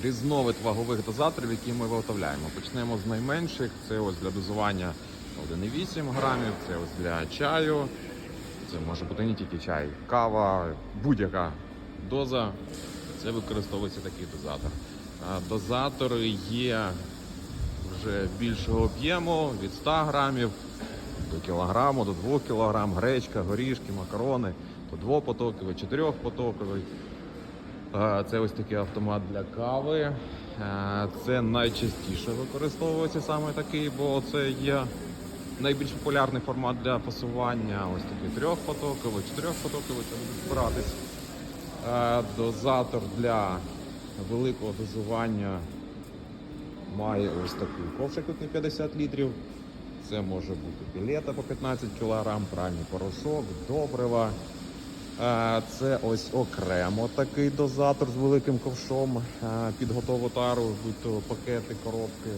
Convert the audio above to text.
різновид вагових дозаторів, які ми виготовляємо. Почнемо з найменших. Це ось для дозування 1,8 грамів, це ось для чаю. Це може бути не тільки чай, кава, будь-яка доза. Це використовується такий дозатор. Дозатори є вже більшого об'єму від 100 грамів до кілограму, до 2 кілограм, гречка, горішки, макарони, то двопотоковий, чотирьохпотоковий. Це ось такий автомат для кави. Це найчастіше використовується саме такий, бо це є найбільш популярний формат для пасування. Ось такий трьохпотоковий, чотирьохпотоковий, це буде збиратись. Дозатор для великого дозування має ось такий ковшик тут на 50 літрів. Це може бути пілета по 15 кг, пральний порошок, добрива. Е, Це ось окремо такий дозатор з великим ковшом підготову під готову тару, будь то пакети, коробки.